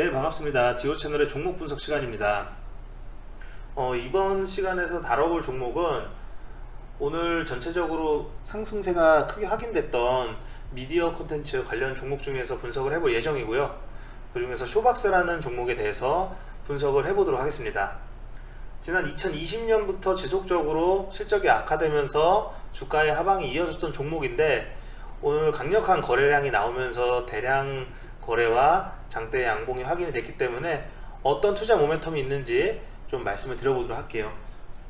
네 반갑습니다. 디오 채널의 종목 분석 시간입니다. 어, 이번 시간에서 다뤄볼 종목은 오늘 전체적으로 상승세가 크게 확인됐던 미디어 콘텐츠 관련 종목 중에서 분석을 해볼 예정이고요. 그 중에서 쇼박스라는 종목에 대해서 분석을 해보도록 하겠습니다. 지난 2020년부터 지속적으로 실적이 악화되면서 주가의 하방이 이어졌던 종목인데 오늘 강력한 거래량이 나오면서 대량 거래와 장대 양봉이 확인이 됐기 때문에 어떤 투자 모멘텀이 있는지 좀 말씀을 드려보도록 할게요.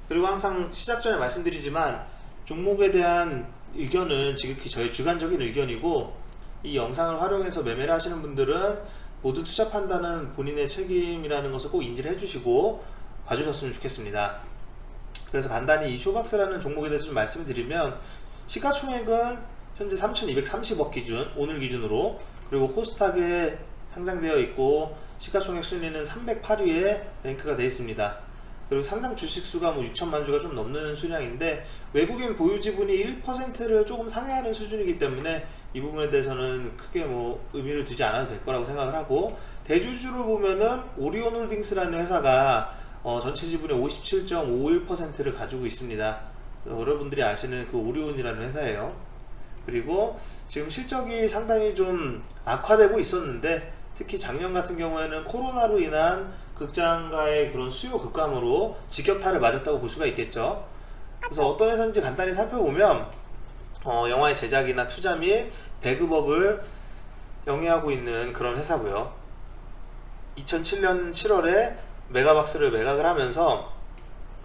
그리고 항상 시작 전에 말씀드리지만 종목에 대한 의견은 지극히 저희 주관적인 의견이고 이 영상을 활용해서 매매를 하시는 분들은 모두 투자 판단은 본인의 책임이라는 것을 꼭 인지를 해주시고 봐주셨으면 좋겠습니다. 그래서 간단히 이 쇼박스라는 종목에 대해서 좀 말씀을 드리면 시가총액은 현재 3,230억 기준 오늘 기준으로 그리고 코스닥에 상장되어 있고 시가총액 순위는 308위에 랭크가 되어 있습니다. 그리고 상장 주식 수가 뭐 6천만 주가 좀 넘는 수량인데 외국인 보유 지분이 1%를 조금 상회하는 수준이기 때문에 이 부분에 대해서는 크게 뭐 의미를 두지 않아도 될 거라고 생각을 하고 대주주를 보면은 오리온홀딩스라는 회사가 어, 전체 지분의 57.51%를 가지고 있습니다. 여러분들이 아시는 그 오리온이라는 회사예요. 그리고 지금 실적이 상당히 좀 악화되고 있었는데 특히 작년 같은 경우에는 코로나로 인한 극장가의 그런 수요 급감으로 직격탄을 맞았다고 볼 수가 있겠죠. 그래서 어떤 회사인지 간단히 살펴보면 어, 영화의 제작이나 투자 및 배급업을 영위하고 있는 그런 회사고요. 2007년 7월에 메가박스를 매각을 하면서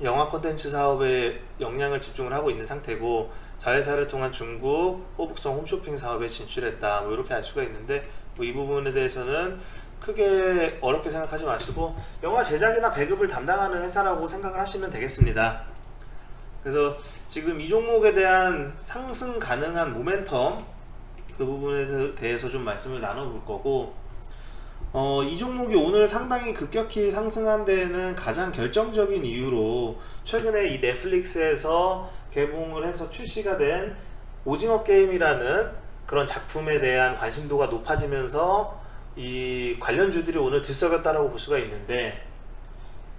영화 콘텐츠 사업에 역량을 집중을 하고 있는 상태고 자회사를 통한 중국 호북성 홈쇼핑 사업에 진출했다 뭐 이렇게 알 수가 있는데 뭐 이 부분에 대해서는 크게 어렵게 생각하지 마시고 영화 제작이나 배급을 담당하는 회사라고 생각을 하시면 되겠습니다. 그래서 지금 이 종목에 대한 상승 가능한 모멘텀 그 부분에 대해서 좀 말씀을 나눠볼 거고 어, 이 종목이 오늘 상당히 급격히 상승한 데에는 가장 결정적인 이유로 최근에 이 넷플릭스에서 개봉을 해서 출시가 된 오징어 게임이라는 그런 작품에 대한 관심도가 높아지면서 이 관련주들이 오늘 들썩였다라고 볼 수가 있는데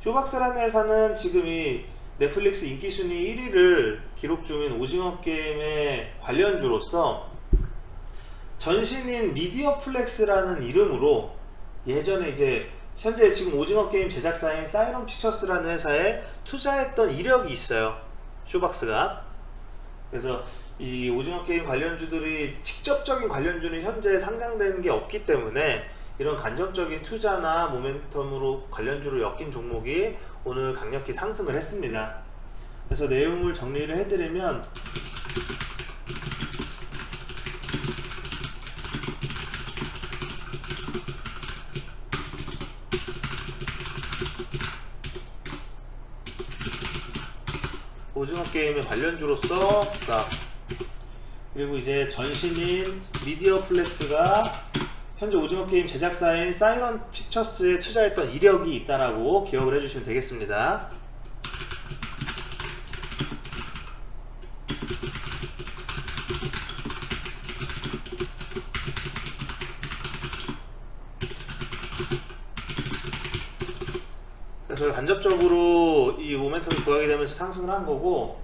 쇼박스라는 회사는 지금 이 넷플릭스 인기 순위 1위를 기록 중인 오징어 게임의 관련주로서 전신인 미디어 플렉스라는 이름으로 예전에 이제 현재 지금 오징어 게임 제작사인 사이런 피처스라는 회사에 투자했던 이력이 있어요. 쇼박스가. 그래서 이 오징어 게임 관련주들이 직접적인 관련주는 현재 상장되는 게 없기 때문에 이런 간접적인 투자나 모멘텀으로 관련주로 엮인 종목이 오늘 강력히 상승을 했습니다. 그래서 내용을 정리를 해드리면 오징어 게임의 관련주로서 부각 그리고 이제 전신인 미디어 플렉스가 현재 오징어 게임 제작사인 사이런 픽처스에 투자했던 이력이 있다라고 기억을 해주시면 되겠습니다. 간접적으로 이 모멘텀이 부각이 되면서 상승을 한 거고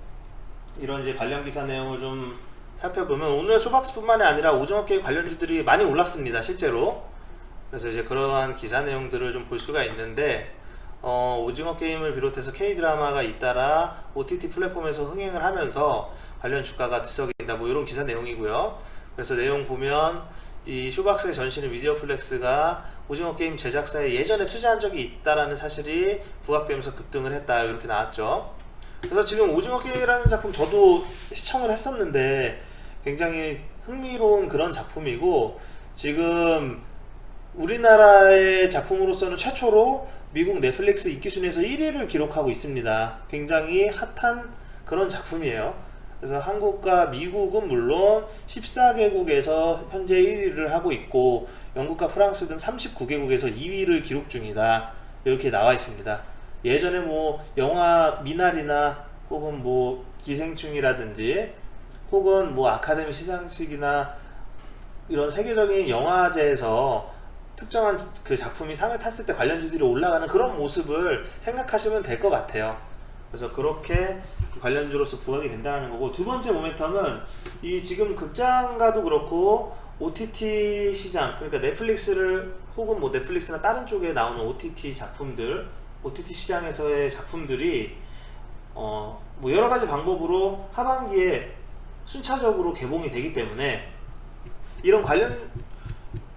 이런 이제 관련 기사 내용을 좀 살펴보면 오늘 쇼박스뿐만이 아니라 오징어 게임 관련주들이 많이 올랐습니다 실제로. 그래서 이제 그러한 기사 내용들을 좀 볼 수가 있는데 어, 오징어 게임을 비롯해서 K 드라마가 잇따라 OTT 플랫폼에서 흥행을 하면서 관련 주가가 들썩인다 뭐 이런 기사 내용이고요. 그래서 내용 보면 이 쇼박스의 전신인 미디어 플렉스가 오징어 게임 제작사에 예전에 투자한 적이 있다라는 사실이 부각되면서 급등을 했다 이렇게 나왔죠. 그래서 지금 오징어 게임이라는 작품 저도 시청을 했었는데 굉장히 흥미로운 그런 작품이고 지금 우리나라의 작품으로서는 최초로 미국 넷플릭스 인기 순위에서 1위를 기록하고 있습니다. 굉장히 핫한 그런 작품이에요. 그래서 한국과 미국은 물론 14개국에서 현재 1위를 하고 있고 영국과 프랑스 등 39개국에서 2위를 기록 중이다. 이렇게 나와 있습니다. 예전에 뭐 영화 미나리나 혹은 뭐 기생충이라든지 혹은 뭐 아카데미 시상식이나 이런 세계적인 영화제에서 특정한 그 작품이 상을 탔을 때 관련주들이 올라가는 그런 모습을 생각하시면 될 것 같아요. 그래서 그렇게 관련주로서 부각이 된다는 거고 두 번째 모멘텀은 이 지금 극장가도 그렇고 OTT 시장 그러니까 넷플릭스를 혹은 뭐 넷플릭스나 다른 쪽에 나오는 OTT 작품들 OTT 시장에서의 작품들이 어 뭐 여러 가지 방법으로 하반기에 순차적으로 개봉이 되기 때문에 이런 관련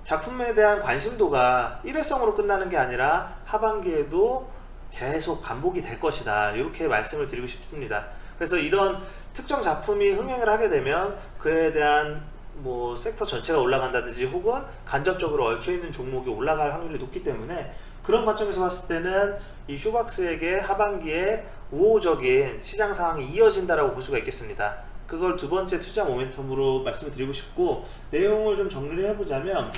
작품에 대한 관심도가 일회성으로 끝나는 게 아니라 하반기에도 계속 반복이 될 것이다. 이렇게 말씀을 드리고 싶습니다. 그래서 이런 특정 작품이 흥행을 하게 되면 그에 대한 뭐 섹터 전체가 올라간다든지 혹은 간접적으로 얽혀 있는 종목이 올라갈 확률이 높기 때문에 그런 관점에서 봤을 때는 이 쇼박스에게 하반기에 우호적인 시장 상황이 이어진다라고 볼 수가 있겠습니다. 그걸 두 번째 투자 모멘텀으로 말씀을 드리고 싶고 내용을 좀 정리를 해보자면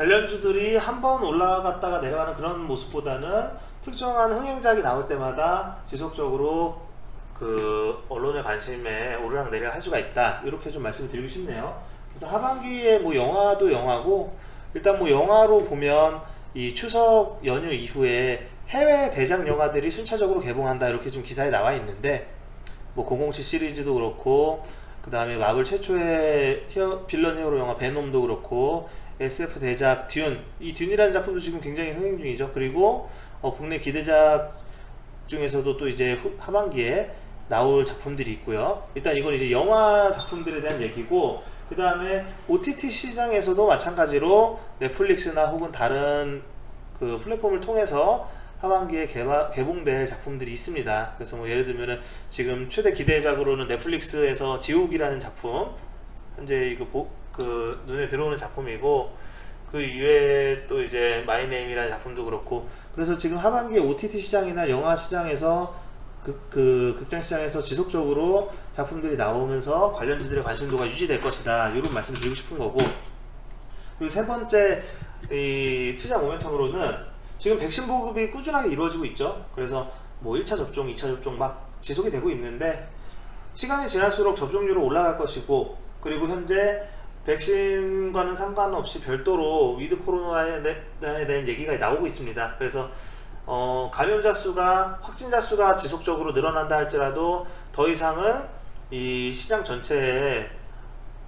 관련주들이 한 번 올라갔다가 내려가는 그런 모습보다는 특정한 흥행작이 나올 때마다 지속적으로 그 언론의 관심에 오르락 내리락 할 수가 있다 이렇게 좀 말씀을 드리고 싶네요. 그래서 하반기에 뭐 영화도 영화고 일단 뭐 영화로 보면 이 추석 연휴 이후에 해외 대작 영화들이 순차적으로 개봉한다 이렇게 좀 기사에 나와 있는데 뭐 007 시리즈도 그렇고 그 다음에 마블 최초의 빌런 히어로 영화 베놈도 그렇고 SF 대작 듄, 이 듄이라는 작품도 지금 굉장히 흥행 중이죠. 그리고 어, 국내 기대작 중에서도 또 이제 후- 하반기에 나올 작품들이 있고요. 일단 이건 이제 영화 작품들에 대한 얘기고 그 다음에 OTT 시장에서도 마찬가지로 넷플릭스나 혹은 다른 그 플랫폼을 통해서 하반기에 개바, 개봉될 작품들이 있습니다. 그래서 뭐 예를 들면은 지금 최대 기대작으로는 넷플릭스에서 지옥이라는 작품 현재 이거 보, 그 눈에 들어오는 작품이고 그 이외에 또 이제 마이네임이라는 작품도 그렇고. 그래서 지금 하반기에 OTT 시장이나 영화 시장에서 그, 그 극장 시장에서 지속적으로 작품들이 나오면서 관련주들의 관심도가 유지될 것이다. 이런 말씀을 드리고 싶은 거고. 그리고 세 번째 이 투자 모멘텀으로는 지금 백신 보급이 꾸준하게 이루어지고 있죠. 그래서 뭐 1차 접종, 2차 접종 막 지속이 되고 있는데 시간이 지날수록 접종률은 올라갈 것이고 그리고 현재 백신과는 상관없이 별도로 위드 코로나에 대- 대한 얘기가 나오고 있습니다. 그래서 어, 감염자 수가 확진자 수가 지속적으로 늘어난다 할지라도 더 이상은 이 시장 전체에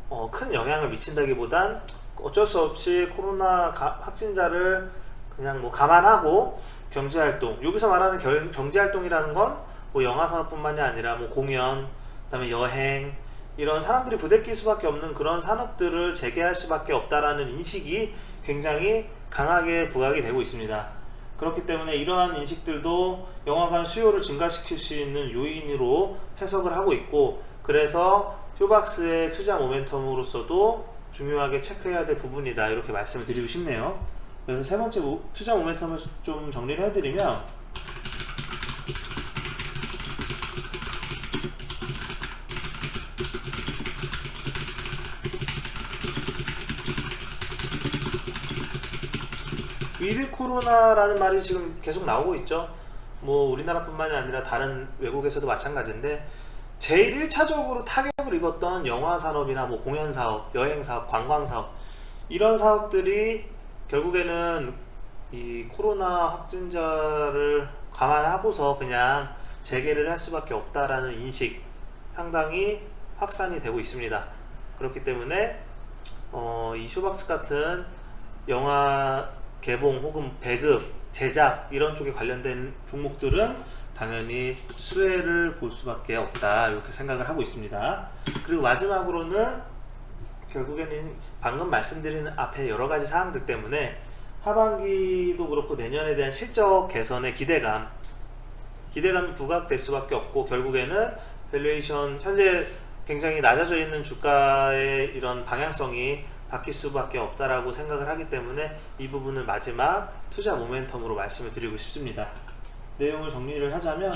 어, 큰 영향을 미친다기보단 어쩔 수 없이 코로나 가- 확진자를 그냥 뭐 감안하고 경제 활동 여기서 말하는 결- 경제 활동이라는 건 뭐 영화 산업뿐만이 아니라 뭐 공연 그다음에 여행 이런 사람들이 부대낄 수밖에 없는 그런 산업들을 재개할 수밖에 없다라는 인식이 굉장히 강하게 부각이 되고 있습니다. 그렇기 때문에 이러한 인식들도 영화관 수요를 증가시킬 수 있는 요인으로 해석을 하고 있고 그래서 휴박스의 투자 모멘텀으로서도 중요하게 체크해야 될 부분이다 이렇게 말씀을 드리고 싶네요. 그래서 세 번째 모- 투자 모멘텀을 좀 정리를 해드리면 위드 코로나라는 말이 지금 계속 나오고 있죠. 뭐 우리나라뿐만이 아니라 다른 외국에서도 마찬가지인데 제일 1차적으로 타격을 입었던 영화 산업이나 뭐 공연 사업, 여행 사업, 관광 사업 이런 사업들이 결국에는 이 코로나 확진자를 감안하고서 그냥 재개를 할 수밖에 없다라는 인식 상당히 확산이 되고 있습니다. 그렇기 때문에 어, 이 쇼박스 같은 영화 개봉 혹은 배급, 제작 이런 쪽에 관련된 종목들은 당연히 수혜를 볼 수밖에 없다 이렇게 생각을 하고 있습니다. 그리고 마지막으로는 결국에는 방금 말씀드린 앞에 여러 가지 사항들 때문에 하반기도 그렇고 내년에 대한 실적 개선의 기대감 기대감이 부각될 수밖에 없고 결국에는 밸류에이션 현재 굉장히 낮아져 있는 주가의 이런 방향성이 바뀔 수밖에 없다라고 생각을 하기 때문에 이 부분을 마지막 투자 모멘텀으로 말씀을 드리고 싶습니다. 내용을 정리를 하자면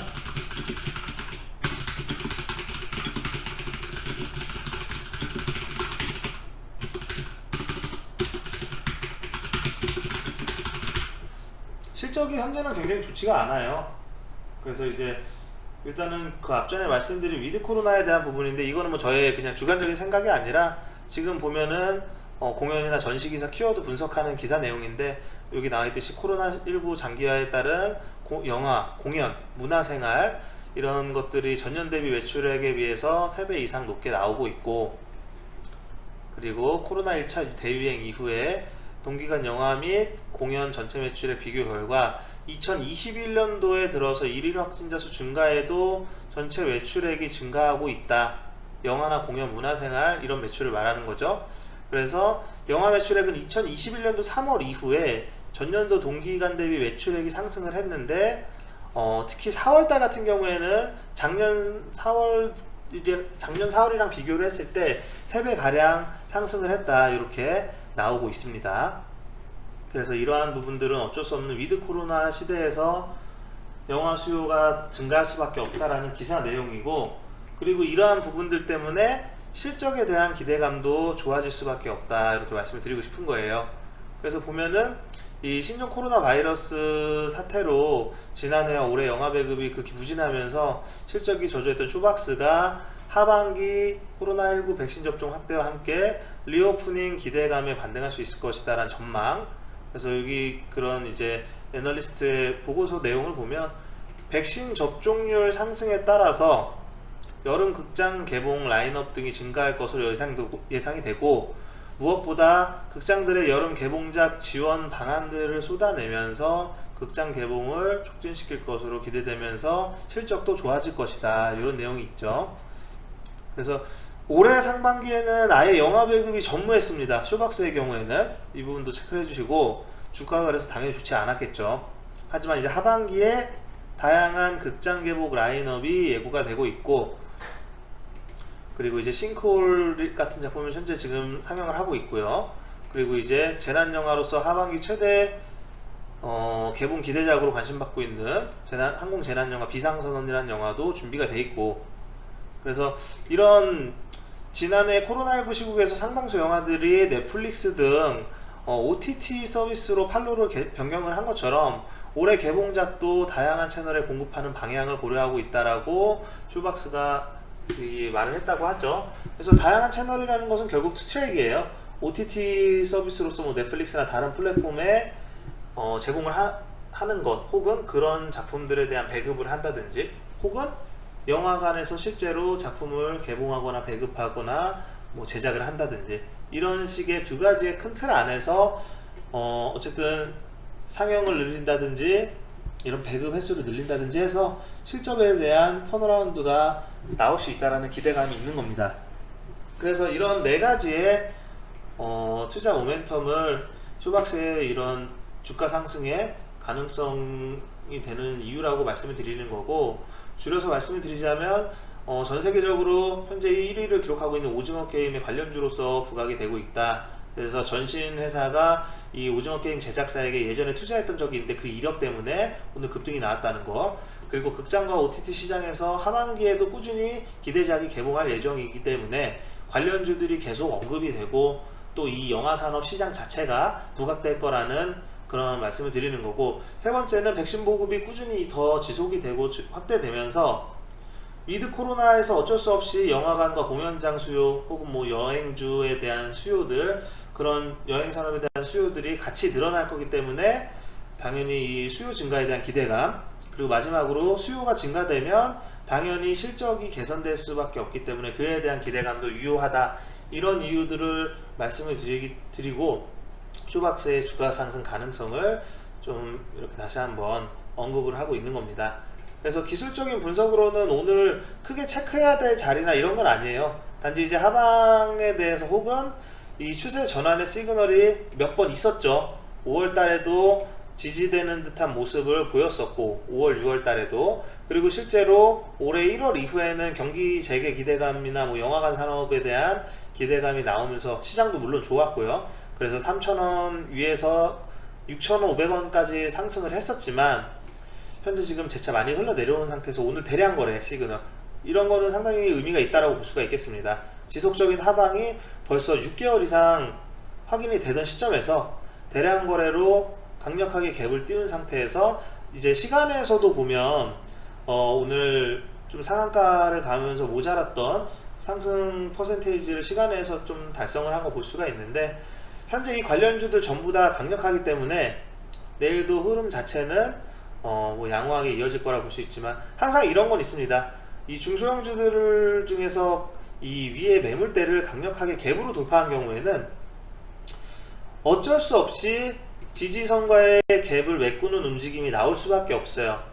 실적이 현재는 굉장히 좋지가 않아요. 그래서 이제 일단은 그 앞전에 말씀드린 위드 코로나에 대한 부분인데 이거는 뭐 저의 그냥 주관적인 생각이 아니라 지금 보면은 어, 공연이나 전시 기사 키워드 분석하는 기사 내용인데 여기 나와 있듯이 코로나19 장기화에 따른 고- 영화, 공연, 문화생활 이런 것들이 전년 대비 매출액에 비해서 3배 이상 높게 나오고 있고 그리고 코로나 1차 대유행 이후에 동기간 영화 및 공연 전체 매출의 비교 결과 2021년도에 들어서 일일 확진자 수 증가에도 전체 매출액이 증가하고 있다. 영화나 공연, 문화생활 이런 매출을 말하는 거죠. 그래서 영화 매출액은 2021년도 3월 이후에 전년도 동기간 대비 매출액이 상승을 했는데 어, 특히 4월달 같은 경우에는 작년 4월 작년 4월이랑 비교를 했을 때 3배 가량 상승을 했다 이렇게 나오고 있습니다. 그래서 이러한 부분들은 어쩔 수 없는 위드 코로나 시대에서 영화 수요가 증가할 수밖에 없다라는 기사 내용이고 그리고 이러한 부분들 때문에 실적에 대한 기대감도 좋아질 수밖에 없다 이렇게 말씀을 드리고 싶은 거예요. 그래서 보면은 이 신종 코로나 바이러스 사태로 지난해와 올해 영화 배급이 그렇게 부진하면서 실적이 저조했던 쇼박스가 하반기 코로나19 백신 접종 확대와 함께 리오프닝 기대감에 반등할 수 있을 것이다 라는 전망. 그래서 여기 그런 이제 애널리스트의 보고서 내용을 보면 백신 접종률 상승에 따라서 여름 극장 개봉 라인업 등이 증가할 것으로 예상이 되고 무엇보다 극장들의 여름 개봉작 지원 방안들을 쏟아내면서 극장 개봉을 촉진시킬 것으로 기대되면서 실적도 좋아질 것이다 이런 내용이 있죠. 그래서 올해 상반기에는 아예 영화 배급이 전무했습니다. 쇼박스의 경우에는 이 부분도 체크해 주시고 주가가 그래서 당연히 좋지 않았겠죠. 하지만 이제 하반기에 다양한 극장 개봉 라인업이 예고가 되고 있고 그리고 이제 싱크홀 같은 작품은 현재 지금 상영을 하고 있고요. 그리고 이제 재난 영화로서 하반기 최대 어, 개봉 기대작으로 관심받고 있는 재난, 항공 재난 영화 비상선언이라는 영화도 준비가 돼 있고 그래서 이런 지난해 코로나19 시국에서 상당수 영화들이 넷플릭스 등 어, OTT 서비스로 판로를 개- 변경을 한 것처럼 올해 개봉작도 다양한 채널에 공급하는 방향을 고려하고 있다라고 쇼박스가 이 말을 했다고 하죠. 그래서 다양한 채널이라는 것은 결국 투트랙이에요. OTT 서비스로서 뭐 넷플릭스나 다른 플랫폼에 어, 제공을 하, 하는 것 혹은 그런 작품들에 대한 배급을 한다든지 혹은 영화관에서 실제로 작품을 개봉하거나 배급하거나 뭐 제작을 한다든지 이런 식의 두 가지의 큰 틀 안에서 어, 어쨌든 상영을 늘린다든지 이런 배급 횟수를 늘린다든지 해서 실적에 대한 턴어라운드가 나올 수 있다라는 기대감이 있는 겁니다. 그래서 이런 네 가지의 어, 투자 모멘텀을 쇼박스의 이런 주가 상승의 가능성이 되는 이유라고 말씀을 드리는 거고 줄여서 말씀을 드리자면 어, 전 세계적으로 현재 1위를 기록하고 있는 오징어 게임의 관련주로서 부각이 되고 있다. 그래서 전신 회사가 이 오징어 게임 제작사에게 예전에 투자했던 적이 있는데 그 이력 때문에 오늘 급등이 나왔다는 거. 그리고 극장과 OTT 시장에서 하반기에도 꾸준히 기대작이 개봉할 예정이기 때문에 관련주들이 계속 언급이 되고 또 이 영화 산업 시장 자체가 부각될 거라는 그런 말씀을 드리는 거고 세 번째는 백신 보급이 꾸준히 더 지속이 되고 지- 확대되면서 위드 코로나에서 어쩔 수 없이 영화관과 공연장 수요 혹은 뭐 여행주에 대한 수요들 그런 여행 산업에 대한 수요들이 같이 늘어날 거기 때문에 당연히 이 수요 증가에 대한 기대감 그리고 마지막으로 수요가 증가되면 당연히 실적이 개선될 수밖에 없기 때문에 그에 대한 기대감도 유효하다 이런 이유들을 말씀을 드리기, 드리고 쇼박스의 주가 상승 가능성을 좀 이렇게 다시 한번 언급을 하고 있는 겁니다. 그래서 기술적인 분석으로는 오늘 크게 체크해야 될 자리나 이런 건 아니에요. 단지 이제 하방에 대해서 혹은 이 추세 전환의 시그널이 몇 번 있었죠. 5월 달에도 지지되는 듯한 모습을 보였었고 5월, 6월 달에도 그리고 실제로 올해 1월 이후에는 경기 재개 기대감이나 뭐 영화관 산업에 대한 기대감이 나오면서 시장도 물론 좋았고요. 그래서 3,000원 위에서 6,500원까지 상승을 했었지만 현재 지금 재차 많이 흘러 내려온 상태에서 오늘 대량 거래 시그널 이런 거는 상당히 의미가 있다라고 볼 수가 있겠습니다. 지속적인 하방이 벌써 6개월 이상 확인이 되던 시점에서 대량 거래로 강력하게 갭을 띄운 상태에서 이제 시간에서도 보면 어, 오늘 좀 상한가를 가면서 모자랐던 상승 퍼센테이지를 시간에서 좀 달성을 한 거 볼 수가 있는데 현재 이 관련주들 전부 다 강력하기 때문에 내일도 흐름 자체는 어, 뭐 양호하게 이어질 거라 볼 수 있지만 항상 이런 건 있습니다. 이 중소형주들 중에서 이 위에 매물대를 강력하게 갭으로 돌파한 경우에는 어쩔 수 없이 지지선과의 갭을 메꾸는 움직임이 나올 수밖에 없어요.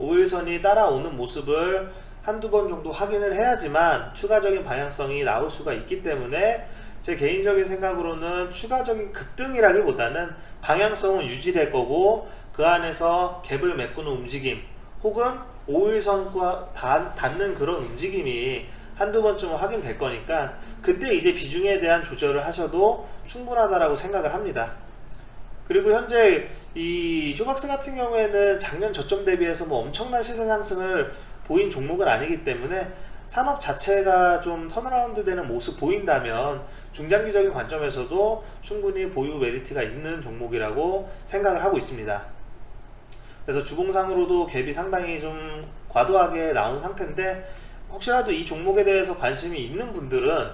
5일선이 따라오는 모습을 한두 번 정도 확인을 해야지만 추가적인 방향성이 나올 수가 있기 때문에 제 개인적인 생각으로는 추가적인 급등이라기보다는 방향성은 유지될 거고 그 안에서 갭을 메꾸는 움직임 혹은 5일선과 닿는 그런 움직임이 한두 번쯤은 확인될 거니까 그때 이제 비중에 대한 조절을 하셔도 충분하다라고 생각을 합니다. 그리고 현재 이 쇼박스 같은 경우에는 작년 저점 대비해서 뭐 엄청난 시세 상승을 보인 종목은 아니기 때문에 산업 자체가 좀 턴어라운드 되는 모습 보인다면 중장기적인 관점에서도 충분히 보유 메리트가 있는 종목이라고 생각을 하고 있습니다. 그래서 주봉상으로도 갭이 상당히 좀 과도하게 나온 상태인데 혹시라도 이 종목에 대해서 관심이 있는 분들은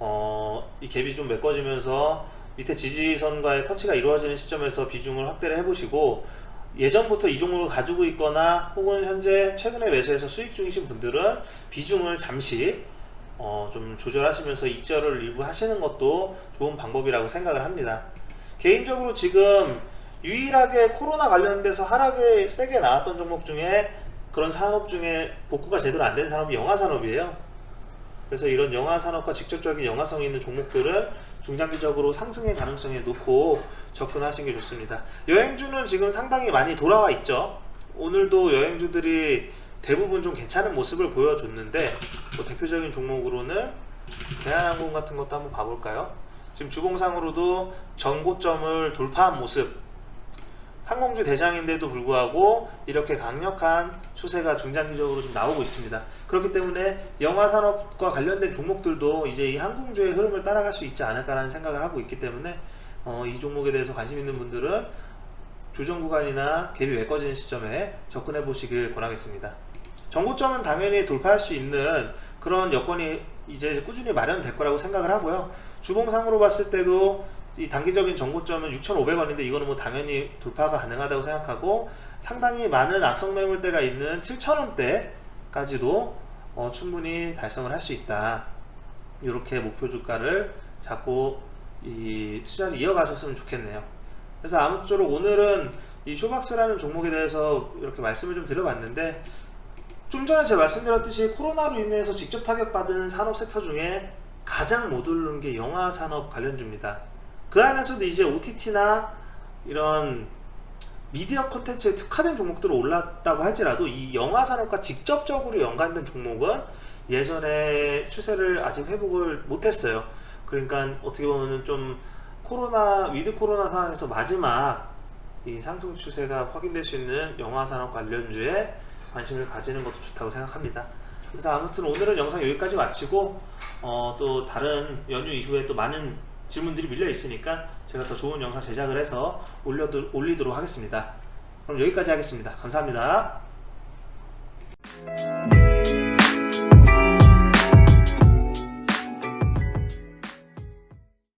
어, 이 갭이 좀 메꿔지면서 밑에 지지선과의 터치가 이루어지는 시점에서 비중을 확대를 해보시고 예전부터 이 종목을 가지고 있거나 혹은 현재 최근에 매수해서 수익 중이신 분들은 비중을 잠시 어, 좀 조절하시면서 익절을 일부 하시는 것도 좋은 방법이라고 생각을 합니다. 개인적으로 지금 유일하게 코로나 관련돼서 하락이 세게 나왔던 종목 중에 그런 산업 중에 복구가 제대로 안 된 산업이 영화 산업이에요. 그래서 이런 영화 산업과 직접적인 영화성이 있는 종목들은 중장기적으로 상승의 가능성에 놓고 접근하시는 게 좋습니다. 여행주는 지금 상당히 많이 돌아와 있죠. 오늘도 여행주들이 대부분 좀 괜찮은 모습을 보여줬는데 뭐 대표적인 종목으로는 대한항공 같은 것도 한번 봐볼까요? 지금 주봉상으로도 전고점을 돌파한 모습 항공주 대장인데도 불구하고 이렇게 강력한 추세가 중장기적으로 좀 나오고 있습니다. 그렇기 때문에 영화 산업과 관련된 종목들도 이제 이 항공주의 흐름을 따라갈 수 있지 않을까라는 생각을 하고 있기 때문에 어, 이 종목에 대해서 관심 있는 분들은 조정 구간이나 갭이 메꿔지는 시점에 접근해 보시길 권하겠습니다. 정고점은 당연히 돌파할 수 있는 그런 여건이 이제 꾸준히 마련될 거라고 생각을 하고요. 주봉상으로 봤을 때도 이 단기적인 정고점은 6,500원인데 이거는 뭐 당연히 돌파가 가능하다고 생각하고 상당히 많은 악성 매물대가 있는 7,000원대까지도 어, 충분히 달성을 할 수 있다. 이렇게 목표 주가를 잡고 이 투자를 이어가셨으면 좋겠네요. 그래서 아무쪼록 오늘은 이 쇼박스라는 종목에 대해서 이렇게 말씀을 좀 드려봤는데 좀 전에 제가 말씀드렸듯이 코로나로 인해서 직접 타격받은 산업 섹터 중에 가장 못 오른 게 영화 산업 관련주입니다. 그 안에서도 이제 OTT나 이런 미디어 컨텐츠에 특화된 종목들은 올랐다고 할지라도 이 영화 산업과 직접적으로 연관된 종목은 예전에 추세를 아직 회복을 못했어요. 그러니까 어떻게 보면 좀 코로나 위드 코로나 상황에서 마지막 이 상승 추세가 확인될 수 있는 영화 산업 관련주에 관심을 가지는 것도 좋다고 생각합니다. 그래서 아무튼 오늘은 영상 여기까지 마치고 어, 또 다른 연휴 이후에 또 많은 질문들이 밀려 있으니까 제가 더 좋은 영상 제작을 해서 올려도, 올리도록 하겠습니다. 그럼 여기까지 하겠습니다. 감사합니다.